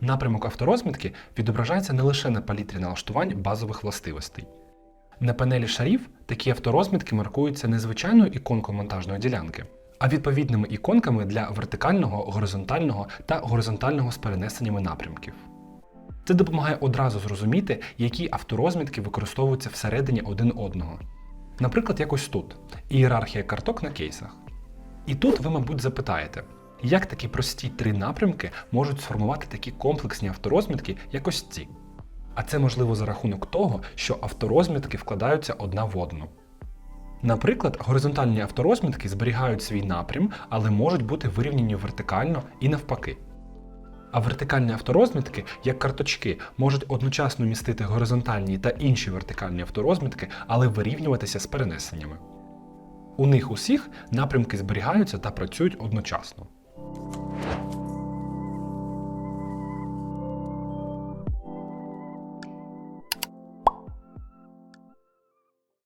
Напрямок авторозмітки відображається не лише на палітрі налаштувань базових властивостей. На панелі шарів такі авторозмітки маркуються не звичайною іконкою монтажної ділянки, а відповідними іконками для вертикального, горизонтального та горизонтального з перенесеннями напрямків. Це допомагає одразу зрозуміти, які авторозмітки використовуються всередині один одного. Наприклад, якось тут ієрархія карток на кейсах. І тут ви, мабуть, запитаєте, як такі прості три напрямки можуть сформувати такі комплексні авторозмітки, як ось ці. А це можливо за рахунок того, що авторозмітки вкладаються одна в одну. Наприклад, горизонтальні авторозмітки зберігають свій напрям, але можуть бути вирівняні вертикально і навпаки. А вертикальні авторозмітки, як карточки, можуть одночасно містити горизонтальні та інші вертикальні авторозмітки, але вирівнюватися з перенесеннями. У них усіх напрямки зберігаються та працюють одночасно.